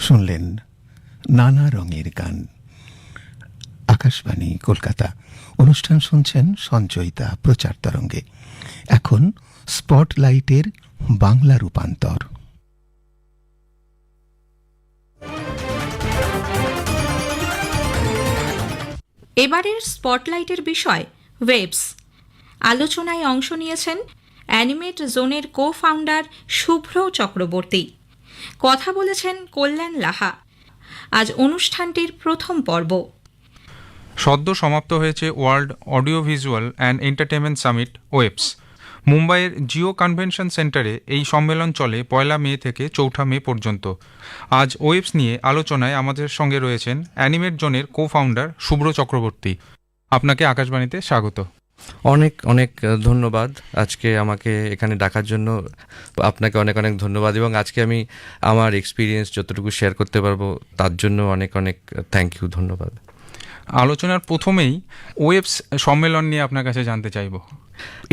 শুনলেন নানা রঙের গান। আকাশবাণী, কলকাতা। অনুষ্ঠান শুনছেন সঞ্চয়িতা প্রচার তরঙ্গে। এখন স্পটলাইটের বাংলা রূপান্তর। এবারের স্পটলাইটের বিষয়, ওয়েবস। আলোচনায় অংশ নিয়েছেন অ্যানিমেট জোনের কো ফাউন্ডার শুভ্র চক্রবর্তী। কথা বলেছেন কল্যাণ লাহা। আজ অনুষ্ঠানটির প্রথম পর্ব। সদ্য সমাপ্ত হয়েছে world audio visual and entertainment summit, WAVES. মুম্বাইয়ের জিও কনভেনশন সেন্টারে এই সম্মেলন চলে পয়লা মে থেকে চৌঠা মে পর্যন্ত। আজ ওয়েবস নিয়ে আলোচনায় আমাদের সঙ্গে রয়েছেন অ্যানিমেট জোনের কো ফাউন্ডার শুভ্র চক্রবর্তী। আপনাকে আকাশবাণীতে স্বাগত। অনেক অনেক ধন্যবাদ আজকে আমাকে এখানে ডাকার জন্য। আপনাকে অনেক অনেক ধন্যবাদ এবং আজকে আমি আমার এক্সপিরিয়েন্স যতটুকু শেয়ার করতে পারব তার জন্য অনেক অনেক থ্যাংক ইউ ধন্যবাদ। আলোচনার প্রথমেই ওয়েবস সম্মেলন নিয়ে আপনার কাছে জানতে চাইব।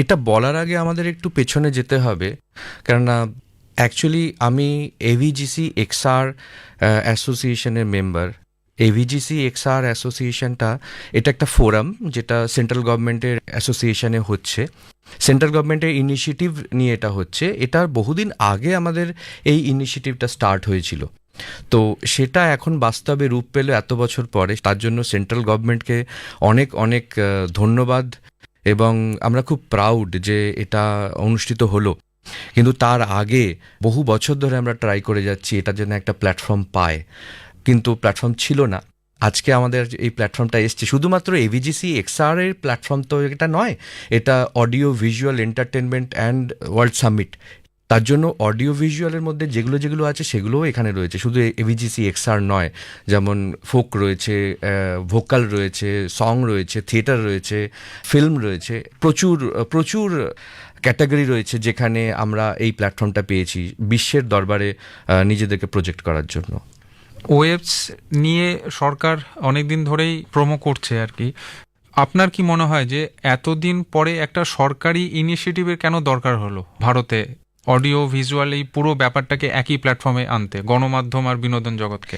এটা বলার আগে আমাদের একটু পেছনে যেতে হবে কেননা অ্যাকচুয়ালি আমি এভিজিসি এক্সআর অ্যাসোসিয়েশনের মেম্বার এভিজিসি এক্সআর অ্যাসোসিয়েশনটা এটা একটা ফোরাম যেটা সেন্ট্রাল গভর্নমেন্টের অ্যাসোসিয়েশনে হচ্ছে। সেন্ট্রাল গভর্নমেন্টের ইনিশিয়েটিভ নিয়ে এটা হচ্ছে। এটা বহুদিন আগে আমাদের এই ইনিশিয়েটিভটা স্টার্ট হয়েছিল। তো সেটা এখন বাস্তবে রূপ পেল এত বছর পরে। তার জন্য সেন্ট্রাল গভর্নমেন্টকে অনেক অনেক ধন্যবাদ এবং আমরা খুব প্রাউড যে এটা অনুষ্ঠিত হলো। কিন্তু তার আগে বহু বছর ধরে আমরা ট্রাই করে যাচ্ছি, এটা যেন একটা প্ল্যাটফর্ম পায়। কিন্তু প্ল্যাটফর্ম ছিল না। আজকে আমাদের এই প্ল্যাটফর্মটা এসছে। শুধুমাত্র এভিজিসি এক্সআর এর প্ল্যাটফর্ম তো এটা নয়, এটা audio visual entertainment and world summit তার জন্য অডিও ভিজুয়ালের মধ্যে যেগুলো যেগুলো আছে সেগুলোও এখানে রয়েছে। শুধু এভিজিসি এক্সআর নয়, যেমন ফোক রয়েছে ভোকাল রয়েছে সং রয়েছে থিয়েটার রয়েছে ফিল্ম রয়েছে, প্রচুর প্রচুর ক্যাটাগরি রয়েছে যেখানে আমরা এই প্ল্যাটফর্মটা পেয়েছি বিশ্বের দরবারে নিজেদেরকে প্রজেক্ট করার জন্য। ওয়েবস নিয়ে সরকার অনেক দিন ধরেই প্রোমো করছে আর কি। আপনার কি মনে হয় যে এতদিন পরে একটা সরকারি ইনিশিয়েটিভের কেন দরকার হলো ভারতে? অডিও, ভিজুয়াল এই পুরো ব্যাপারটাকে একই প্ল্যাটফর্মে আনতে, গণমাধ্যম আর বিনোদন জগৎকে।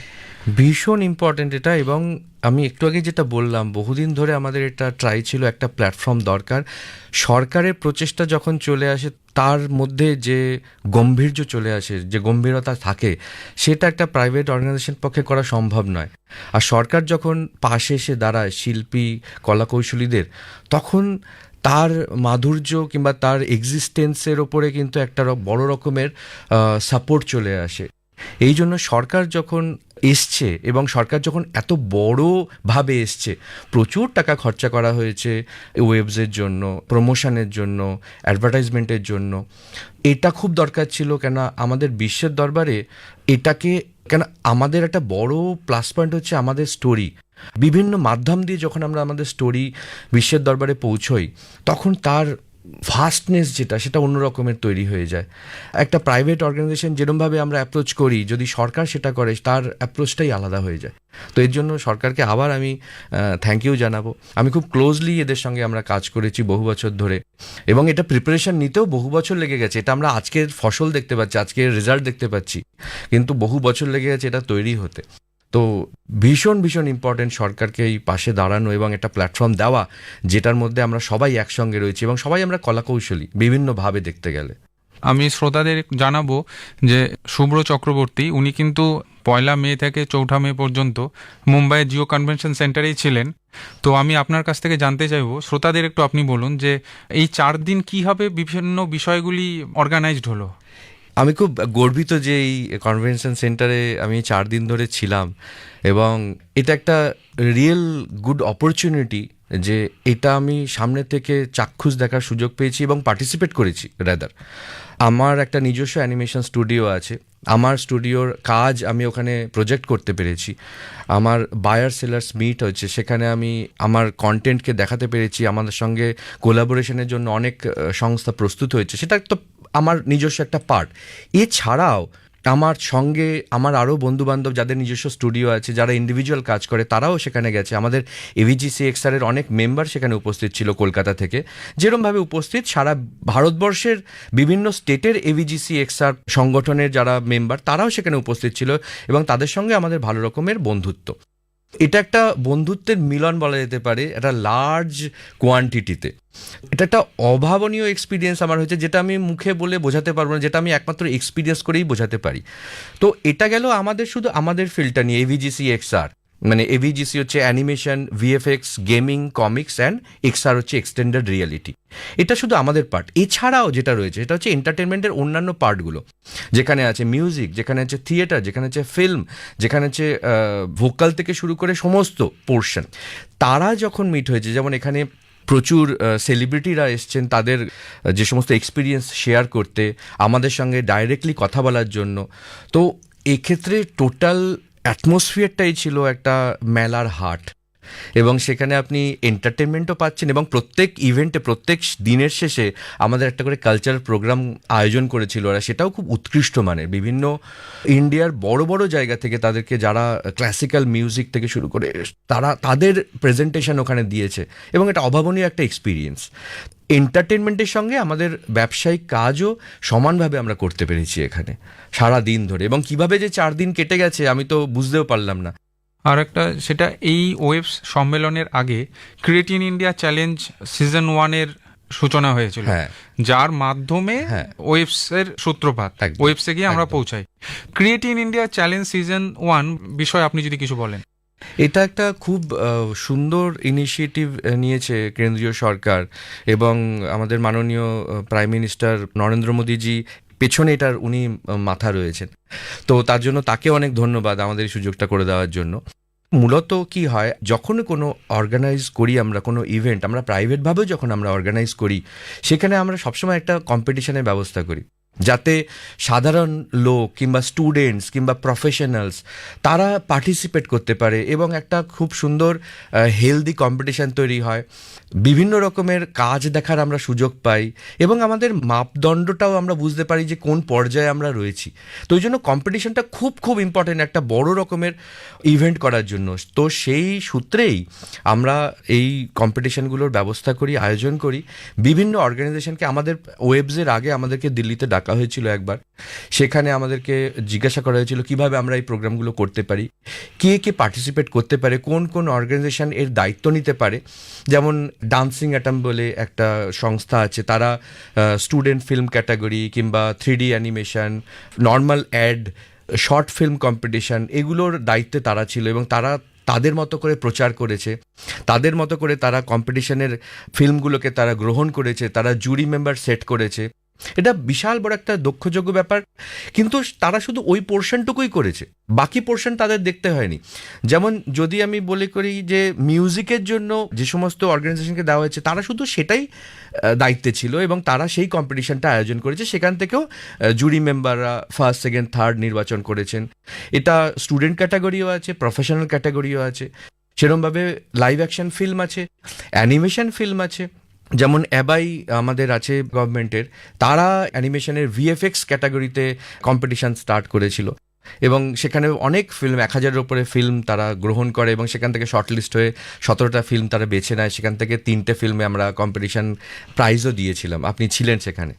ভীষণ ইম্পর্ট্যান্ট এটা এবং আমি একটু আগে যেটা বললাম, বহুদিন ধরে আমাদের এটা ট্রাই ছিল একটা প্ল্যাটফর্ম দরকার। সরকারের প্রচেষ্টা যখন চলে আসে, তার মধ্যে যে গম্ভীর্য চলে আসে, যে গম্ভীরতা থাকে, সেটা একটা প্রাইভেট অর্গানাইজেশন পক্ষে করা সম্ভব নয়। আর সরকার যখন পাশে এসে দাঁড়ায়, শিল্পী, কলাকৌশলীদের, তখন তার মাধুর্য কিংবা তার এক্সিস্টেন্সের ওপরে কিন্তু একটা বড় রকমের সাপোর্ট চলে আসে। এই জন্য সরকার যখন এসছে এবং সরকার যখন এত বড়ভাবে এসছে, প্রচুর টাকা খরচা করা হয়েছে ওয়েবসের জন্য প্রমোশনের জন্য অ্যাডভার্টাইজমেন্টের জন্য। এটা খুব দরকার ছিল কেন আমাদের বিশ্বের দরবারে এটাকে কেন আমাদের একটা বড় প্লাস পয়েন্ট হচ্ছে আমাদের স্টোরি বিভিন্ন মাধ্যম দিয়ে যখন আমরা আমাদের স্টোরি বিশ্বের দরবারে পৌঁছই, তখন তার ফাস্টনেস যেটা, সেটা অন্য রকমের তৈরি হয়ে যায়। একটা প্রাইভেট অর্গানাইজেশন যেরমভাবে আমরা অ্যাপ্রোচ করি, যদি সরকার সেটা করে, তার অ্যাপ্রোচটাই আলাদা হয়ে যায়। তো এর জন্য সরকারকে আবার আমি থ্যাংক ইউ জানাব। আমি খুব ক্লোজলি এদের সঙ্গে আমরা কাজ করেছি বহু বছর ধরে। এবং এটা প্রিপারেশন নিতেও বহু বছর লেগে গেছে। এটা আমরা আজকের ফসল দেখতে পাচ্ছি, আজকের রেজাল্ট দেখতে পাচ্ছি। কিন্তু বহু বছর লেগে গেছে এটা তৈরি হতে। তো ভীষণ ভীষণ ইম্পর্টেন্ট সরকারকে এই পাশে দাঁড়ানো এবং একটা প্ল্যাটফর্ম দেওয়া, যেটার মধ্যে আমরা সবাই একসঙ্গে রয়েছি এবং সবাই আমরা কলাকৌশলী, বিভিন্নভাবে দেখতে গেলে। আমি শ্রোতাদের জানাব যে শুভ্র চক্রবর্তী, উনি কিন্তু পয়লা মে থেকে চৌঠা মে পর্যন্ত মুম্বাইয়ের জিও কনভেনশন সেন্টারেই ছিলেন। তো আমি আপনার কাছ থেকে জানতে চাইব, শ্রোতাদের একটু আপনি বলুন যে এই চার দিন কীভাবে বিভিন্ন বিষয়গুলি অর্গানাইজড হলো। আমি খুব গর্বিত যে এই কনভেনশন সেন্টারে আমি চার দিন ধরে ছিলাম এবং এটা একটা রিয়েল গুড অপরচুনিটি যে এটা আমি সামনে থেকে চাক্ষুষ দেখার সুযোগ পেয়েছি এবং পার্টিসিপেট করেছি রেদার আমার একটা নিজস্ব অ্যানিমেশন স্টুডিও আছে। আমার স্টুডিওর কাজ আমি ওখানে প্রজেক্ট করতে পেরেছি। আমার বায়ার সেলার্স মিট হয়েছে, সেখানে আমি আমার কন্টেন্টকে দেখাতে পেরেছি, আমাদের সঙ্গে কোলাবোরেশনের জন্য অনেক সংস্থা প্রস্তুত হয়েছে, সেটা তো আমার নিজস্ব একটা পার্ট এছাড়াও আমার সঙ্গে আমার আরও বন্ধুবান্ধব যাদের নিজস্ব স্টুডিও আছে, যারা ইন্ডিভিজুয়াল কাজ করে, তারাও সেখানে গেছে। আমাদের এভিজিসি এক্সারের অনেক মেম্বার সেখানে উপস্থিত ছিল কলকাতা থেকে। যেরমভাবে উপস্থিত, সারা ভারতবর্ষের বিভিন্ন স্টেটের এভিজিসি এক্সার সংগঠনের যারা মেম্বার তারাও সেখানে উপস্থিত ছিল এবং তাদের সঙ্গে আমাদের ভালো রকমের বন্ধুত্ব। এটা একটা বন্ধুত্বের মিলন বলা যেতে পারে একটা লার্জ কোয়ান্টিটিতে এটা একটা অভাবনীয় এক্সপিরিয়েন্স আমার হয়েছে, যেটা আমি মুখে বলে বোঝাতে পারব না, যেটা আমি একমাত্র এক্সপিরিয়েন্স করেই বোঝাতে পারি। তো এটা গেল আমাদের শুধু আমাদের ফিল্ডটা নিয়ে এভিজিসি এক্সআর মানে এভিজিসি হচ্ছে animation VFX gaming, comics and XR হচ্ছে এক্সটেন্ডেড রিয়ালিটি। এটা শুধু আমাদের পার্ট। এছাড়াও যেটা রয়েছে, এটা হচ্ছে এন্টারটেনমেন্টের অন্যান্য পার্টগুলো। যেখানে আছে মিউজিক, যেখানে আছে থিয়েটার, যেখানে আছে ফিল্ম, যেখানে আছে ভোকাল থেকে শুরু করে সমস্ত পোর্শন। তারা যখন মিট হয়েছে, যেমন এখানে প্রচুর সেলিব্রিটিরা এসছেন, তাদের যে সমস্ত এক্সপিরিয়েন্স শেয়ার করতে, আমাদের সঙ্গে ডাইরেক্টলি কথা বলার জন্য। তো এক্ষেত্রে টোটাল অ্যাটমসফিয়ারটাই ছিল একটা মেলার হাট। এবং সেখানে আপনি এন্টারটেনমেন্টও পাচ্ছেন এবং প্রত্যেক ইভেন্টে প্রত্যেক দিনের শেষে আমাদের একটা করে কালচারাল প্রোগ্রাম আয়োজন করেছিল ওরা। সেটাও খুব উৎকৃষ্ট মানের। বিভিন্ন ইন্ডিয়ার বড় বড় জায়গা থেকে তাদেরকে যারা ক্লাসিক্যাল মিউজিক থেকে শুরু করে, তারা, তাদের প্রেজেন্টেশন ওখানে দিয়েছে এবং এটা অভাবনীয় একটা এক্সপিরিয়েন্স এন্টারটেনমেন্টের সঙ্গে আমাদের ব্যবসায়িক কাজও সমানভাবে আমরা করতে পেরেছি এখানে সারা দিন ধরে। এবং কীভাবে যে চার দিন কেটে গেছে, আমি তো বুঝতেও পারলাম না। আর একটা সেটা এই ওয়েবস সম্মেলনের আগে create in India challenge season ওয়ানের সূচনা হয়েছিল হ্যাঁ। যার মাধ্যমে হ্যাঁ। ওয়েবস এর সূত্রপাত ওয়েবসে গিয়ে আমরা পৌঁছাই। Create in India challenge season one বিষয়ে আপনি যদি কিছু বলেন। এটা একটা খুব সুন্দর ইনিশিয়েটিভ নিয়েছে কেন্দ্রীয় সরকার এবং আমাদের মাননীয় প্রাইম মিনিস্টার নরেন্দ্র মোদীজি পেছনে এটার উনি মাথা রয়েছেন। তো তার জন্য তাকে অনেক ধন্যবাদ আমাদের এই সুযোগটা করে দেওয়ার জন্য। মূলত কি হয়, যখন কোনো অর্গানাইজ করি আমরা, কোনো ইভেন্ট আমরা প্রাইভেটভাবেও যখন আমরা অর্গানাইজ করি, সেখানে আমরা সবসময় একটা কম্পিটিশনের ব্যবস্থা করি। যাতে সাধারণ লোক কিংবা স্টুডেন্টস কিংবা প্রফেশনালস তারা পার্টিসিপেট করতে পারে এবং একটা খুব সুন্দর হেলদি কম্পিটিশন তৈরি হয়। বিভিন্ন রকমের কাজ দেখার আমরা সুযোগ পাই এবং আমাদের মাপদণ্ডটাও আমরা বুঝতে পারি যে কোন পর্যায়ে আমরা রয়েছি। তো ওই জন্য কম্পিটিশনটা খুব খুব ইম্পর্টেন্ট একটা বড় রকমের ইভেন্ট করার জন্য। তো সেই সূত্রেই আমরা এই কম্পিটিশনগুলোর ব্যবস্থা করি, আয়োজন করি। বিভিন্ন অর্গানাইজেশনকে আমাদের ওয়েবসের আগে আমাদেরকে দিল্লিতে ডাকা হয়েছিল একবার। সেখানে আমাদেরকে জিজ্ঞাসা করা হয়েছিল, কীভাবে আমরা এই প্রোগ্রামগুলো করতে পারি? কে কে পার্টিসিপেট করতে পারে? কোন কোন অর্গানাইজেশন এর দায়িত্ব নিতে পারে? যেমন ডান্সিং অ্যাটাম বলে একটা সংস্থা আছে, তারা স্টুডেন্ট ফিল্ম ক্যাটাগরি কিংবা three D animation normal ad short film competition এগুলোর দায়িত্বে তারা ছিল এবং তারা তাদের মতো করে প্রচার করেছে। তাদের মতো করে তারা কম্পিটিশনের ফিল্মগুলোকে তারা গ্রহণ করেছে, তারা জুরি মেম্বার সেট করেছে। এটা বিশাল বড় একটা দক্ষযোগ্য ব্যাপার। কিন্তু তারা শুধু ওই পোর্শনটুকুই করেছে, বাকি পোর্শন তাদের দেখতে হয়নি। যেমন যদি আমি বলে করি যে মিউজিকের জন্য যে সমস্ত অর্গানাইজেশনকে দেওয়া হয়েছে, তারা শুধু সেটাই দায়িত্বে ছিল এবং তারা সেই কম্পিটিশনটা আয়োজন করেছে। সেখান থেকেও জুরি মেম্বাররা ফার্স্ট, সেকেন্ড, থার্ড নির্বাচন করেছেন। এটা স্টুডেন্ট ক্যাটাগরিও আছে, প্রফেশনাল ক্যাটাগরিও আছে। সেরমভাবে লাইভ অ্যাকশন ফিল্ম আছে, অ্যানিমেশন ফিল্ম আছে। যেমন অ্যাবাই আমাদের আছে গভর্নমেন্টের, তারা অ্যানিমেশনের ভিএফএক্স ক্যাটাগরিতে কম্পিটিশান স্টার্ট করেছিল। এবং সেখানে অনেক ফিল্ম এক হাজারের উপরে ফিল্ম তারা গ্রহণ করে এবং সেখান থেকে শর্টলিস্ট হয়ে সতেরোটা ফিল্ম তারা বেছে নেয়। সেখান থেকে তিনটে ফিল্মে আমরা কম্পিটিশান প্রাইজও দিয়েছিলাম। আপনি ছিলেন সেখানে।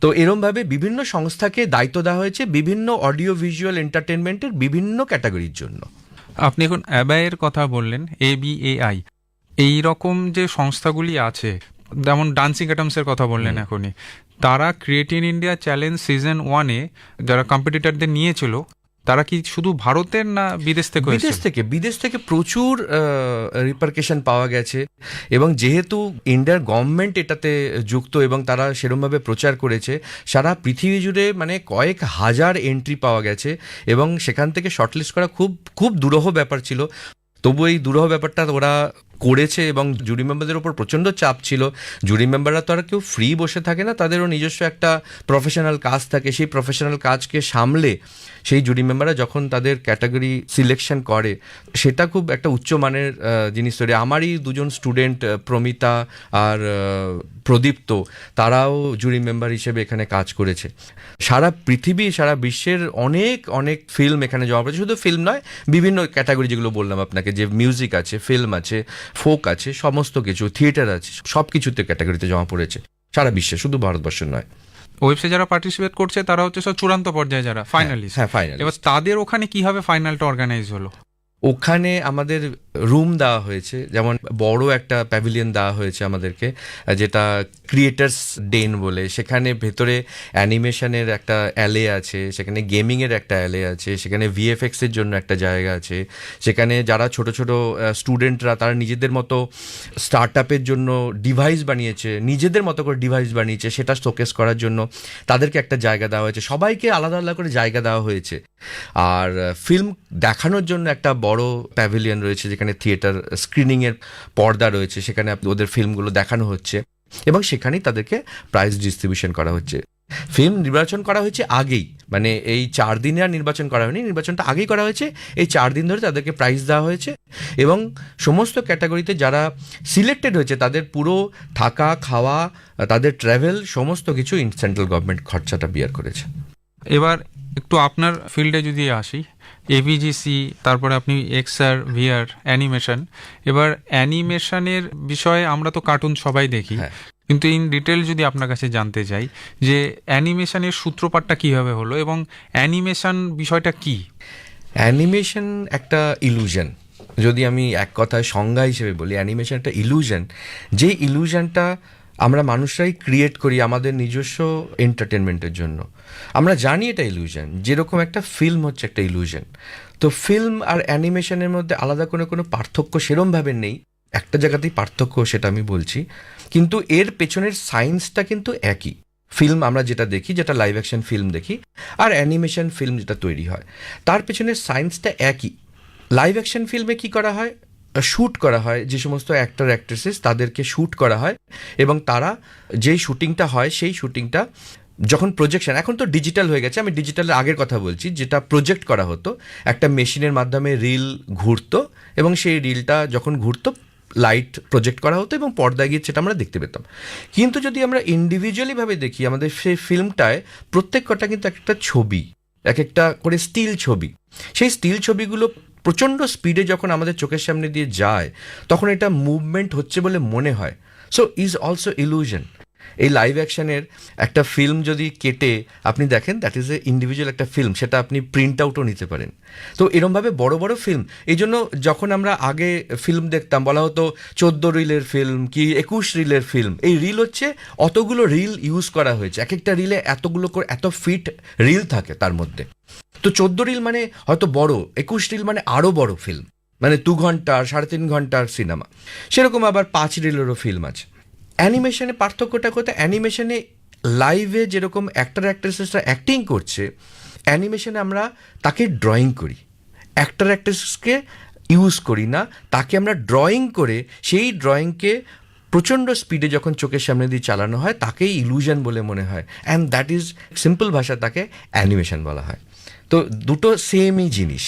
তো এরমভাবে বিভিন্ন সংস্থাকে দায়িত্ব দেওয়া হয়েছে বিভিন্ন অডিও ভিজুয়াল এন্টারটেনমেন্টের বিভিন্ন ক্যাটাগরির জন্য। আপনি এখন অ্যাবায়ের কথা বললেন এ বি এ আই এই রকম যে সংস্থাগুলি আছে যেমন ডান্সিং অ্যাটামসের কথা বললেন এখনই। তারা create in India challenge season ওয়ানে যারা কম্পিটিটরদের নিয়েছিল তারা কি শুধু ভারতের না বিদেশ থেকে বিদেশ থেকে বিদেশ থেকে প্রচুর রিপার্কেশন পাওয়া গেছে। এবং যেহেতু ইন্ডিয়ার গভর্নমেন্ট এটাতে যুক্ত এবং তারা সেরমভাবে প্রচার করেছে সারা পৃথিবী জুড়ে মানে কয়েক হাজার এন্ট্রি পাওয়া গেছে এবং সেখান থেকে শর্টলিস্ট করা খুব খুব দুরহ ব্যাপার ছিল। তবু এই দুরূহ ব্যাপারটা ওরা করেছে এবং জুরি মেম্বারদের ওপর প্রচণ্ড চাপ ছিল। জুরি মেম্বাররা তো আর কেউ ফ্রি বসে থাকে না, তাদেরও নিজস্ব একটা প্রফেশনাল কাজ থাকে। সেই প্রফেশনাল কাজকে সামলে সেই জুরি মেম্বাররা যখন তাদের ক্যাটাগরি সিলেকশন করে, সেটা খুব একটা উচ্চমানের জিনিস তৈরি। আমারই দুজন স্টুডেন্ট প্রমিতা আর প্রদীপ্ত, তারাও জুরি মেম্বার হিসেবে এখানে কাজ করেছে। সারা পৃথিবী, সারা বিশ্বের অনেক অনেক ফিল্ম এখানে জমা পড়েছে। শুধু ফিল্ম নয়, বিভিন্ন ক্যাটাগরি যেগুলো বললাম আপনাকে, যে মিউজিক আছে ফিল্ম আছে ফোক আছে সমস্ত কিছু থিয়েটার আছে সব কিছুতে ক্যাটাগরিতে জমা পড়েছে। সারা বিশ্বে শুধু ভারতবর্ষ নয়। ওয়েবসাইট যারা পার্টিসিপেট করছে তারা হচ্ছে সব চূড়ান্ত পর্যায়ে যারা ফাইনালিস্ট হ্যাঁ ফাইনাল এবার তাদের ওখানে কীভাবে ফাইনালটা অর্গানাইজ হলো? ওখানে আমাদের রুম দেওয়া হয়েছে, যেমন বড় একটা প্যাভিলিয়ন দেওয়া হয়েছে আমাদেরকে, যেটা ক্রিয়েটার্স ডেন বলে। সেখানে ভেতরে অ্যানিমেশনের একটা অ্যালে আছে, সেখানে গেমিংয়ের একটা অ্যালে আছে, সেখানে ভিএফএক্সের জন্য একটা জায়গা আছে। সেখানে যারা ছোট ছোট স্টুডেন্টরা তারা নিজেদের মতো স্টার্ট আপের জন্য ডিভাইস বানিয়েছে, নিজেদের মতো করে ডিভাইস বানিয়েছে, সেটা শোকেস করার জন্য তাদেরকে একটা জায়গা দেওয়া হয়েছে। সবাইকে আলাদা আলাদা করে জায়গা দেওয়া হয়েছে। আর ফিল্ম দেখানোর জন্য একটা বড় প্যাভিলিয়ন রয়েছে, যেখানে থিয়েটার স্ক্রিনিংয়ের পর্দা রয়েছে, সেখানে ওদের ফিল্মগুলো দেখানো হচ্ছে এবং সেখানেই তাদেরকে প্রাইজ ডিস্ট্রিবিউশন করা হচ্ছে। ফিল্ম নির্বাচন করা হয়েছে আগেই মানে এই চার দিনে আর নির্বাচন করা হয়নি, নির্বাচনটা আগেই করা হয়েছে, এই চার দিন ধরে তাদেরকে প্রাইজ দেওয়া হয়েছে এবং সমস্ত ক্যাটাগরিতে যারা সিলেক্টেড হয়েছে, তাদের পুরো থাকা, খাওয়া, তাদের ট্রাভেল সমস্ত কিছু সেন্ট্রাল গভর্নমেন্ট খরচাটা বিয়ার করেছে। এবার একটু আপনার ফিল্ডে যদি আসি এভিজিসি তারপরে আপনি এক্সআর ভিআর অ্যানিমেশন এবার অ্যানিমেশনের বিষয়ে আমরা তো কার্টুন সবাই দেখি। হ্যাঁ। কিন্তু ইন ডিটেল যদি আপনার কাছে জানতে চাই যে অ্যানিমেশনের সূত্রপাতটা কীভাবে হলো এবং অ্যানিমেশন বিষয়টা কি? অ্যানিমেশন একটা ইলুশন যদি আমি এক কথায় সংজ্ঞা হিসেবে বলি অ্যানিমেশন একটা ইলুশন যে ইলুশনটা আমরা মানুষরাই ক্রিয়েট করি আমাদের নিজস্ব এন্টারটেনমেন্টের জন্য। আমরা জানি এটা ইলুশন যেরকম একটা ফিল্ম হচ্ছে একটা ইলুশন তো ফিল্ম আর অ্যানিমেশনের মধ্যে আলাদা কোনো কোনো পার্থক্য সেরমভাবে নেই। একটা জায়গাতেই পার্থক্য সেটা আমি বলছি। কিন্তু এর পেছনের সায়েন্সটা কিন্তু একই। ফিল্ম আমরা যেটা দেখি, যেটা লাইভ অ্যাকশন ফিল্ম দেখি, আর অ্যানিমেশন ফিল্ম যেটা তৈরি হয়। তার পেছনের সায়েন্সটা একই। লাইভ অ্যাকশন ফিল্মে কি করা হয়? শ্যুট করা হয়, যে সমস্ত অ্যাক্টর অ্যাক্ট্রেসেস তাদেরকে শ্যুট করা হয় এবং তারা যেই শুটিংটা হয়, সেই শুটিংটা যখন প্রজেকশন এখন তো ডিজিটাল হয়ে গেছে, আমি ডিজিটালের আগের কথা বলছি, যেটা প্রজেক্ট করা হতো, একটা মেশিনের মাধ্যমে রিল ঘুরতো এবং সেই রিলটা যখন ঘুরতো লাইট প্রজেক্ট করা হতো এবং পর্দায় গিয়ে সেটা আমরা দেখতে পেতাম। কিন্তু যদি আমরা ইন্ডিভিজুয়ালিভাবে দেখি, আমাদের সেই ফিল্মটায় প্রত্যেক কটা কিন্তু একটা ছবি, এক একটা করে স্টিল ছবি। সেই স্টিল ছবিগুলো প্রচণ্ড স্পিডে যখন আমাদের চোখের সামনে দিয়ে যায়, তখন এটা মুভমেন্ট হচ্ছে বলে মনে হয়। সো ইজ অলসো ইলুশন এই লাইভ অ্যাকশনের একটা ফিল্ম যদি কেটে আপনি দেখেন দ্যাট ইজ এ ইন্ডিভিজুয়াল একটা ফিল্ম সেটা আপনি প্রিন্ট আউটও নিতে পারেন। তো এরমভাবে বড় বড় ফিল্ম এই জন্য যখন আমরা আগে ফিল্ম দেখতাম, বলা হতো চোদ্দ রিলের ফিল্ম কি একুশ রিলের ফিল্ম এই রিল হচ্ছে অতগুলো রিল ইউজ করা হয়েছে। এক একটা রিলে এতগুলো করে, এত ফিট রিল থাকে তার মধ্যে। তো চোদ্দ রিল মানে হয়তো বড়, একুশ রিল মানে আরও বড় ফিল্ম মানে দু ঘণ্টার, সাড়ে তিন ঘণ্টার সিনেমা সেরকম আবার পাঁচ রিলেরও ফিল্ম আছে। অ্যানিমেশনে, পার্থক্যটা কোথায়? অ্যানিমেশনে লাইভে যেরকম অ্যাক্টার অ্যাক্ট্রেসেসরা অ্যাক্টিং করছে, অ্যানিমেশনে আমরা তাকে ড্রয়িং করি। অ্যাক্টার অ্যাক্ট্রেসকে ইউজ করি না, তাকে আমরা ড্রয়িং করে সেই ড্রয়িংকে প্রচণ্ড স্পিডে যখন চোখের সামনে দিয়ে চালানো হয়, তাকেই ইলুশন বলে মনে হয়। অ্যান্ড দ্যাট ইজ সিম্পল ভাষা তাকে অ্যানিমেশন বলা হয়। তো দুটো সেমই জিনিস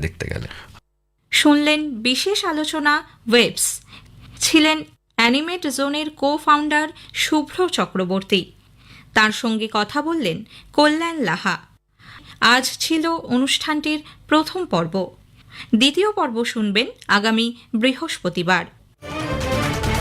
দেখতে গেলে। শুনলেন বিশেষ আলোচনা ওয়েবস ছিলেন অ্যানিমেট জোনের কো ফাউন্ডার শুভ্র চক্রবর্তী। তার সঙ্গে কথা বললেন কল্যাণ লাহা। আজ ছিল অনুষ্ঠানটির প্রথম পর্ব। দ্বিতীয় পর্ব শুনবেন আগামী বৃহস্পতিবার।